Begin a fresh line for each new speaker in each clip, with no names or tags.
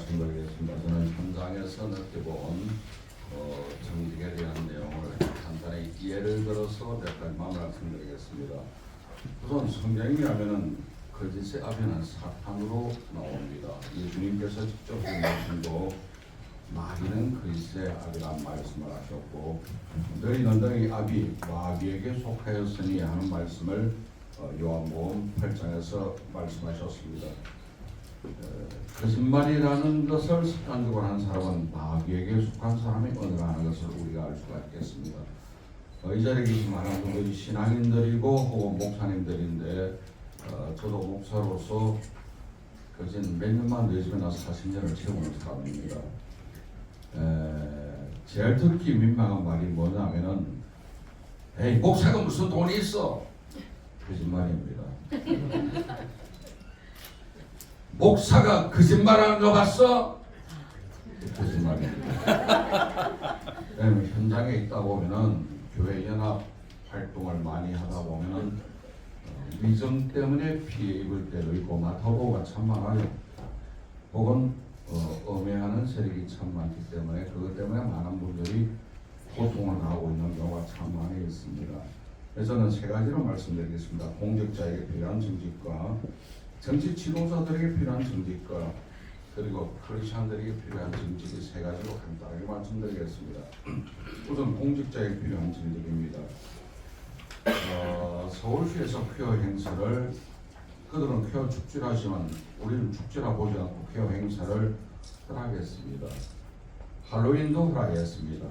말씀드리겠습니다. 저는 현장에서 느껴본 어, 정직에 대한 내용을 간단히 예를 들어서 몇 가지만 말씀드리겠습니다. 우선 성경이라면은 거짓의 앞에는 사탄으로 나옵니다. 예수님께서 직접 말씀도 마귀는 그리스의 아비란 말씀을 하셨고 너희는 너희 아비 마귀에게 속하였으니 하는 말씀을 어, 요한복음 8장에서 말씀하셨습니다. 어, 거짓말이라는 것을 습관적으로 하는 사람은 마귀에게 속한 사람이 언어라는 것을 우리가 알 수가 있겠습니다. 어, 이 자리에 계신 많은 분들이 신앙인들이고 혹은 목사님들인데 어, 저도 목사로서 거진 몇 년만 내 집에 나서 40년을 채우는 사람입니다. 에, 제일 듣기 민망한 말이 뭐냐면은 에이 목사가 무슨 돈이 있어 거짓말입니다. 목사가 거짓말하는 거 봤어? 거짓말입니다. 왜냐면 현장에 있다 보면은 교회 연합 활동을 많이 하다 보면은 어, 위정 때문에 피해 입을 때도 있고 마타보가 참 많아요. 혹은 어, 엄해하는 세력이 참 많기 때문에 그것 때문에 많은 분들이 고통을 당하고 있는 경우가 참 많이 있습니다. 그래서 저는 세 가지로 말씀드리겠습니다. 공직자에게 필요한 정직과 정치 지도자들에게 필요한 정직과 그리고 크리스천들에게 필요한 정직이 세 가지로 간단하게 말씀드리겠습니다. 우선 공직자에게 필요한 정직입니다. 어, 서울시에서 퀴어 행사를 그들은 퀴어 축제하지만 우리는 축제라 보지 않고 퀴어 행사를 허락했습니다. 할로윈도 허락했습니다.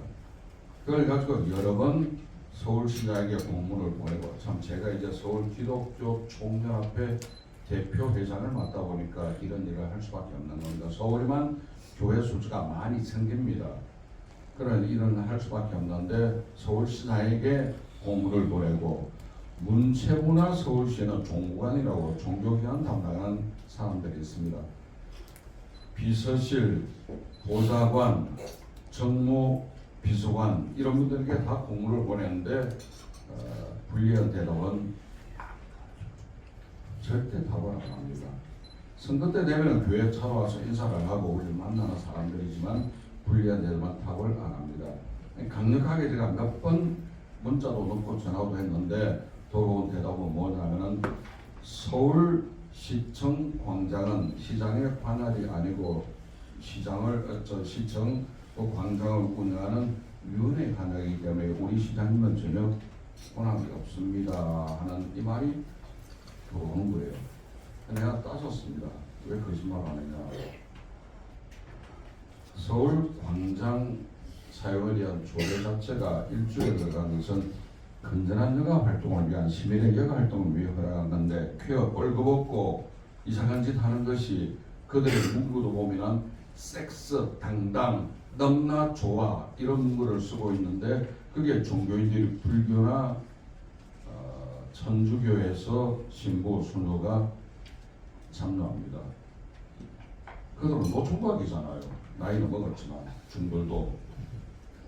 그걸 가지고 여러 번 서울시장에게 공문을 보내고 참 제가 이제 서울 기독교 총연합회 대표 회장을 맡다 보니까 이런 일을 할 수밖에 없는 겁니다. 서울에만 교회 수주가 많이 생깁니다. 그런 일은 할 수밖에 없는데 서울시장에게 공문을 보내고 문체부나 서울시에는 종무관이라고 종교기관 담당하는 사람들이 있습니다. 비서실, 보좌관, 정무, 비서관 이런 분들에게 다 공문을 보냈는데 어, 불리한 대답은 절대 답을 안 합니다. 선거 때 되면 교회 찾아와서 인사를 하고 우리를 만나는 사람들이지만 불리한 대답은 답을 안 합니다. 강력하게 제가 몇 번 문자도 넣고 전화도 했는데 돌아온 대답은 뭐냐면은 서울시청 광장은 시장의 관할이 아니고 시장을 어, 저 시청 그 광장을 운영하는 위원회 관할이기 때문에 우리 시장님은 전혀 권한이 없습니다 하는 이 말이 들어오는 거예요. 내가 따졌습니다. 왜 거짓말 안 했냐? 서울 광장 사용에 대한 조례 자체가 일주일에 들어간 것은 건전한 여가 활동을 위한 시민의 여가 활동을 위해 허락한 건데 퀴어 뻘거벗고 이상한 짓 하는 것이 그들의 문구도 보면은 섹스 당당 넘나 좋아 이런 문구를 쓰고 있는데 그게 종교인들이 불교나 어, 천주교에서 신부 순호가 참여합니다. 그들은 노총각이잖아요. 나이는 먹었지만 중들도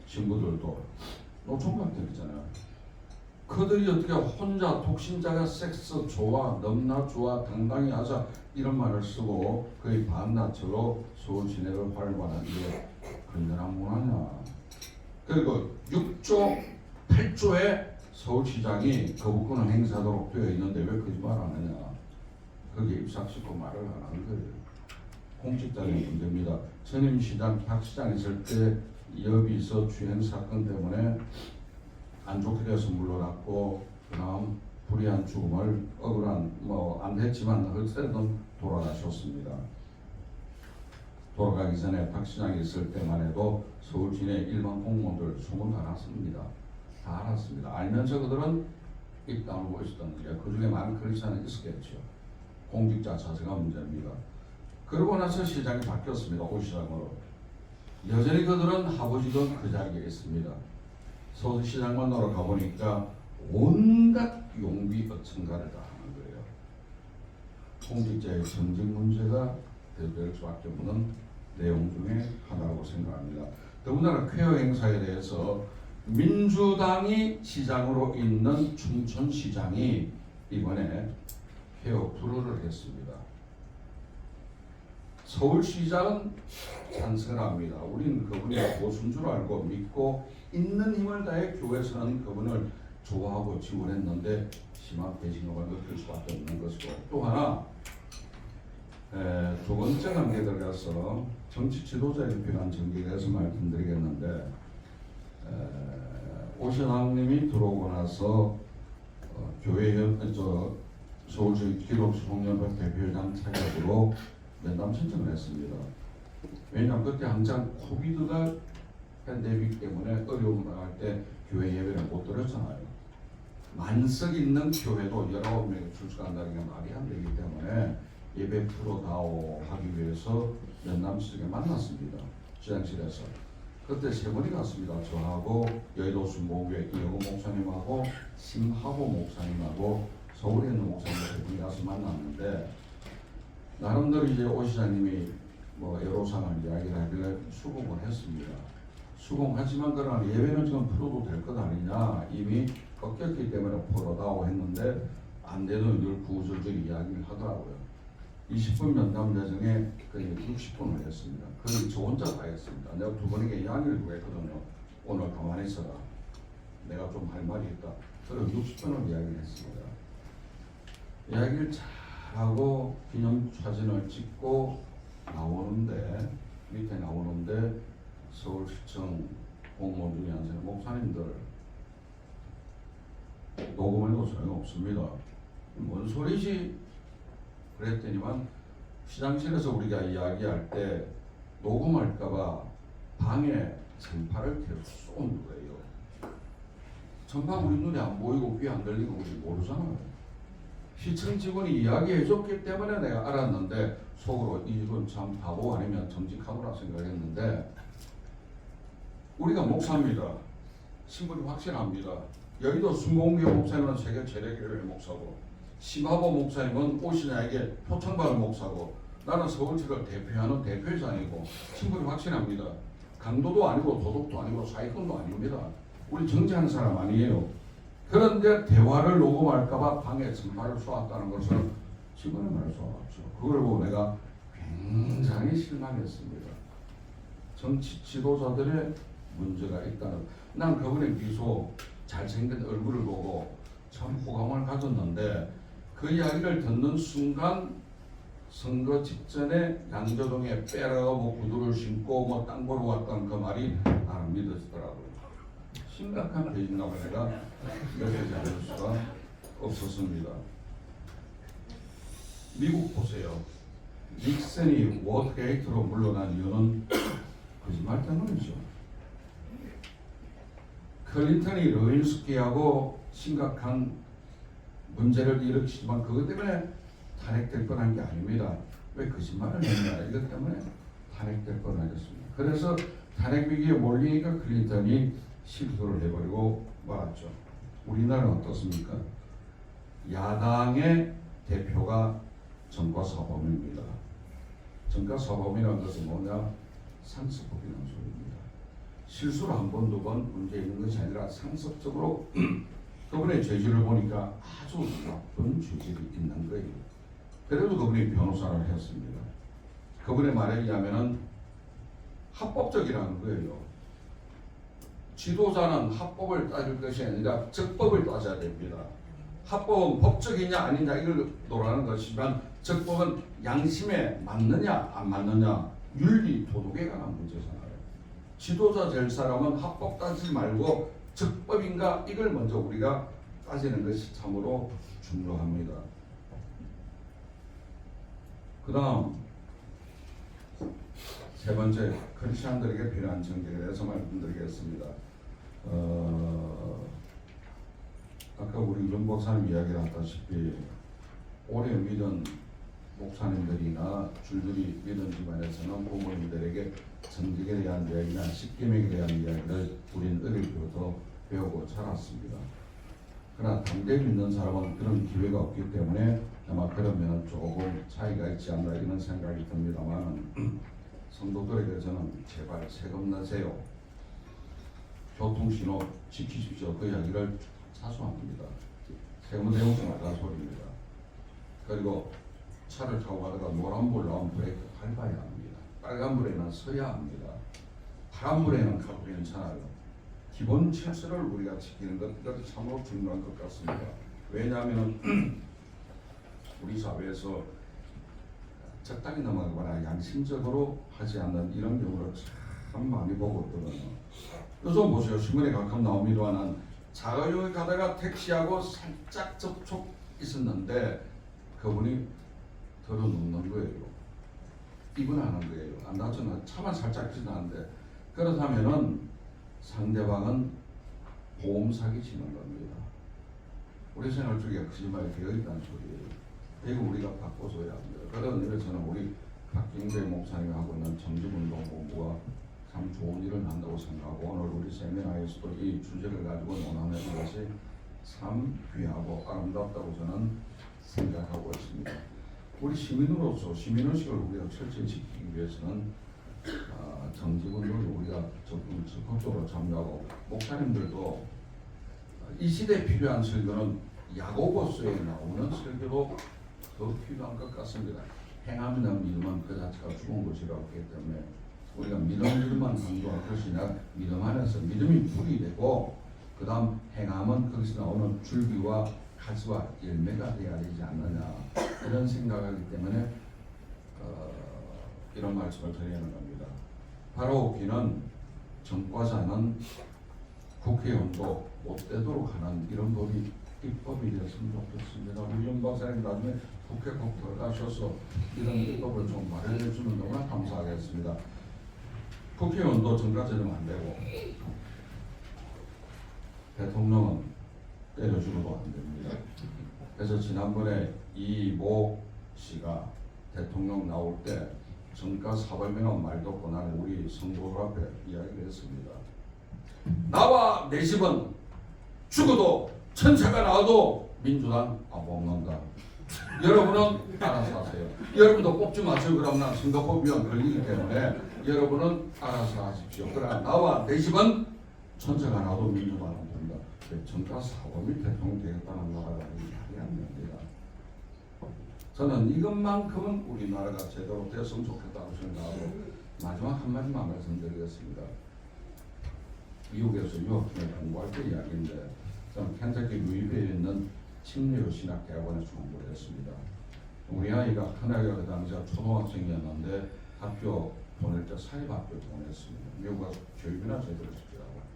신부들도 노총각들이잖아요. 그들이 어떻게 혼자 독신자가 섹스 좋아 넘나 좋아 당당히 하자 이런 말을 쓰고 거의 반나처로 서울 시내를 활발한 게 건전한 문화냐. 그리고 6조 8조에 서울시장이 거부권을 행사하도록 되어 있는데 왜 거짓말 안 하냐. 거기에 입삭시고 말을 안 하는 거예요. 공직자의 문제입니다. 전임 시장, 박 시장 있을 때 여비서 주행 사건 때문에 안 좋게 돼서 물러났고 그다음 불의한 죽음을 억울한 뭐안 했지만 어쨌든 돌아가셨습니다. 돌아가기 전에 박 시장이 있을 때만 해도 서울 시내 일반 공무원들 소문 다 났습니다. 다 알았습니다. 알면서 그들은 입 다물고 있었던 거죠. 그 중에 많은 크리스천은 있었겠죠. 공직자 자세가 문제입니다. 그러고 나서 시장이 바뀌었습니다. 오 시장으로. 여전히 그들은 하버지던 그 자리에 있습니다. 서울시장 만나러 가보니까 온갖 용비 어천가를 다 하는 거예요. 공직자의 정직 문제가 대두될 수밖에 없는 내용 중에 하나라고 생각합니다. 더군다나 쾌어 행사에 대해서 민주당이 시장으로 있는 춘천시장이 이번에 쾌어 불허를 했습니다. 서울시장은 찬성을 합니다. 우리는 그분이 보수인 줄 알고 믿고 있는 힘을 다해 교회에서는 그분을 좋아하고 지원했는데 심한 배신감을 느낄 수밖에 없는 것이고 또 하나 에, 두 번째 단계에 들어가서 정치 지도자에 필요한 정기에 대해서 말씀드리겠는데 에, 오신왕님이 들어오고 나서 어, 교회 현, 저 서울시 기독교 총연합 대표회장 차격으로 면담 신청을 했습니다. 왜냐하면 그때 항상 코비드가 팬데믹 때문에 어려움을 당할 때 교회 예배를 못 드렸잖아요. 만석 있는 교회도 19명이 출석한다는 게 말이 안 되기 때문에 예배 프로다오 하기 위해서 연남 시장에 만났습니다. 시장실에서. 그때 세 분이 갔습니다. 저하고 여의도 순복교회 이영호 목사님하고 심하보 목사님하고 서울에 있는 목사님 세 분이 가서 만났는데 나름대로 이제 오 시장님이 뭐 애로사항을 이야기를 하길래 수긍을 했습니다. 수긍하지만 그러나 예외는 지금 풀어도 될 것 아니냐 이미 꺾였기 때문에 풀어다오 했는데 안 되는 늘 구조적 이야기를 하더라고요. 20분 면담 여정에 거의 60분을 했습니다. 거의 저 혼자 다 했습니다. 내가 두 번에게 이야기를 했거든요. 오늘 가만히 있어라. 내가 좀 할 말이 있다. 그리고 60분을 이야기를 했습니다. 이야기를 잘하고 기념 사진을 찍고 나오는데 밑에 나오는데 서울시청 공무원 중에 한 사람 목사님들 녹음해도 소용없습니다. 뭔 소리지? 그랬더니만 시장실에서 우리가 이야기할 때 녹음할까봐 방에 전파를 계속 쏜 거예요. 전파 우리 눈에 안 보이고 귀 안 들리고 우리 모르잖아요. 시청 직원이 이야기해줬기 때문에 내가 알았는데 속으로 이분 참 바보 아니면 정직하구나 생각했는데 우리가 목사입니다. 신분이 확실합니다. 여의도 순공교 목사님은 세계 최대 교회 목사고 심하보 목사님은 오신야에게 표창받은 목사고 나는 서울시를 대표하는 대표이사이고 신분이 확실합니다. 강도도 아니고 도덕도 아니고 사기꾼도 아닙니다. 우리 정치하는 사람 아니에요. 그런데 대화를 녹음할까봐 방에 전파를 쏘았다는 것을 직원의 말을 쏘았죠. 그걸 보고 내가 굉장히 실망했습니다. 정치 지도자들의 문제가 있다는 난 그분의 미소 잘생긴 얼굴을 보고 참 호감을 가졌는데 그 이야기를 듣는 순간 선거 직전에 양조동에 빼라고 뭐 구두를 신고 뭐 땅 보러 왔다는 그 말이 나는 믿어지더라고요. 심각한 배신감을 내가 느끼지 않을 수가 없었습니다. 미국 보세요. 닉슨이 워터게이트로 물러난 이유는 거짓말 때문이죠. 클린턴이 러인스키하고 심각한 문제를 일으키지만 그것 때문에 탄핵될 뻔한 게 아닙니다. 왜 거짓말을 했냐 이것 때문에 탄핵될 뻔하셨습니다. 그래서 탄핵 위기에 몰리니까 클린턴이 실수를 해버리고 말았죠. 우리나라는 어떻습니까? 야당의 대표가 정과사범입니다. 정과사범이라는 것은 뭐냐? 상습법이라는 소리입니다. 실수를 한 번, 두 번 문제 있는 것이 아니라 상습적으로 그분의 죄질을 보니까 아주 나쁜 죄질이 있는 거예요. 그래도 그분이 변호사를 했습니다. 그분의 말에 의하면은 합법적이라는 거예요. 지도자는 합법을 따질 것이 아니라 적법을 따져야 됩니다. 합법은 법적이냐 아니냐 이걸 논하는 것이지만 적법은 양심에 맞느냐 안 맞느냐 윤리 도덕에 관한 문제잖아요. 지도자 될 사람은 합법 따지지 말고 적법인가 이걸 먼저 우리가 따지는 것이 참으로 중요합니다. 그 다음 세 번째 크리스천들에게 필요한 정책에 대해서 말씀드리겠습니다. 어, 아까 우리 윤 목사님 이야기를 했다시피 오래 믿은 목사님들이나 줄줄이 믿은 집안에서는 부모님들에게 정직에 대한 이야기나 십계명에 대한 이야기를 우리는 어릴 때부터 배우고 자랐습니다. 그러나 당대 믿는 사람은 그런 기회가 없기 때문에 아마 그러면 조금 차이가 있지 않나 이런 생각이 듭니다만 성도들에게 저는 제발 세금 내세요. 교통신호 지키십시오. 그 이야기를 자주 합니다. 세금 내용이 말라 소리입니다. 그리고 차를 타고 가다가 노란불 나오면 브레이크 밟아야 합니다. 빨간불에는 서야 합니다. 파란불에는 가도 괜찮아요. 기본 질서를 우리가 지키는 것 이것이 참으로 중요한 것 같습니다. 왜냐하면 우리 사회에서 적당히 넘어가거나 양심적으로 하지 않는 이런 경우를 참 많이 보고 있거든요. 요즘 보세요. 신문에 가끔 나옵니다만 자가용에 가다가 택시하고 살짝 접촉 있었는데 그분이 덜어놓는 거예요. 입은하는 거예요. 안 다쳤나? 차만 살짝 지나는데 그렇다면은 상대방은 보험 사기 치는 겁니다. 우리 생활 쪽에 거짓말이 되어 있다는 소리예요. 이거 우리가 바꿔줘야 합니다. 그런 일을 저는 우리 박경배 목사님이 하고 있는 정직운동본부가 참 좋은 일을 한다고 생각하고 오늘 우리 세미나에서도 이 주제를 가지고 논하는 것이 참 귀하고 아름답다고 저는 생각하고 있습니다. 우리 시민으로서 시민의식을 우리가 철저히 지키기 위해서는 어, 정직운동을 우리가 적극, 적극적으로 참여하고 목사님들도 이 시대에 필요한 설교는 야고보서에 나오는 설교도 더 필요한 것 같습니다. 행함이나 믿음은 그 자체가 죽은 것이라고 했기 때문에 우리가 믿음만 강조할 것이 아니라 믿음 안에서 믿음이 풀이 되고 그 다음 행함은 거기서 나오는 줄기와 가지와 열매가 되어야 되지 않느냐 이런 생각하기 때문에 어, 이런 말씀을 드리는 겁니다. 바로 비는 정과자는 국회의원도 못 되도록 하는 이런 법이 입법이 되었으면 좋겠습니다. 윤 박사님 나중에 국회 꼭 들어가셔서 이런 입법을 좀 마련해 주면 너무나 감사하겠습니다. 국회의원도 정가제는 안 되고 대통령은 때려주고도 안 됩니다. 그래서 지난번에 이모 씨가 대통령 나올 때 정가 사발명한 말 듣고 나는 우리 성도들 앞에 이야기를 했습니다. 나와 내 집은 죽어도 천사가 나와도 민주당 안 뽑는다. 여러분은 알아서 하세요. 여러분도 뽑지 마세요. 그러면 난 선거법 위반 걸리기 때문에 여러분은 알아서 하십시오. 그러나 나와 내 집은 천사가 나와도 민주당 사범이 대통령 되겠다는 나라가 말이 안 됩니다. 저는 이것만큼은 우리나라가 제대로 됐으면 좋겠다고 생각하고 마지막 한마디만 말씀드리겠습니다. 미국에서 유학 중에 공부할 때 이야기인데 저는 켄터키 루이비에 있는 침례교 신학대학원에서 공부를 했습니다. 우리 아이가 큰 아이가 그 당시에 초등학생이었는데 학교 보낼 때 사립학교 보냈습니다. 미국 가서 교육이나 제대로 시키라고.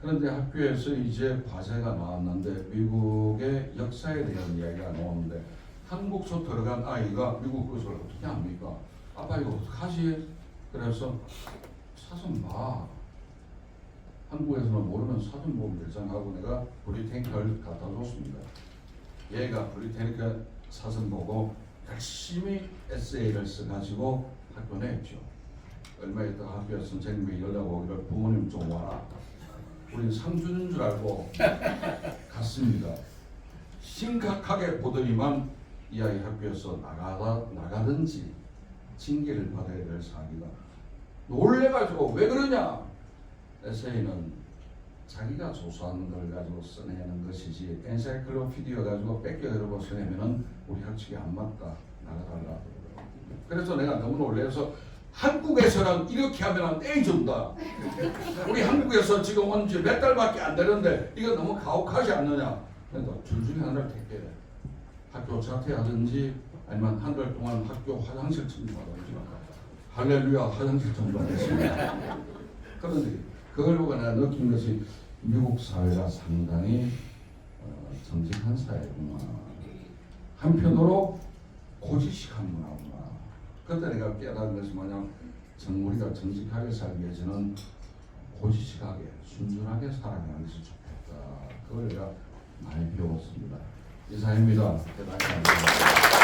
그런데 학교에서 이제 과제가 나왔는데 미국의 역사에 대한 이야기가 나오는데 한국서 들어간 아이가 미국 것을 어떻게 합니까? 아빠 이거 어떡하지? 그래서 사선 봐. 한국에서는 모르는 사전 보험 결정하고 내가 브리테니카를 갖다 줬습니다. 얘가 브리테니카 사전 보고 열심히 에세이를 써가지고 학교 냈죠. 얼마 있다가 학교에 선생님이 연락 오기를 부모님 좀 와라. 우린 상 주는 줄 알고 갔습니다. 심각하게 보더니만 이 아이 학교에서 나가다 나가든지 징계를 받아야 될 사기가 놀래가지고 왜 그러냐? 에세이는 자기가 조사한 걸 가지고 써내는 것이지 엔사이클로피디어 가지고 뺏겨가지고 써내면은 우리 학칙에 안 맞다 나가달라. 그래서 내가 너무 놀래서 한국에서는 이렇게 하면 땡 준다. 우리 한국에서 지금 온 지 몇 달밖에 안 되는데 이거 너무 가혹하지 않느냐? 그래서 둘 중에 하나를 택해. 학교 자퇴하든지 아니면 한 달 동안 학교 화장실 청소하든지 할렐루야 화장실 청소하겠습니다. 그런데 그걸 보고 내가 느낀 것이 미국 사회가 상당히 어, 정직한 사회구나. 한편으로 고지식한 문화구나. 그때 내가 깨달은 것이 뭐냐면 정 우리가 정직하게 살기 위해서는 고지식하게 순전하게 살아가는 것이 좋겠다. 그걸 내가 많이 배웠습니다. 이상입니다. 대단히 감사합니다.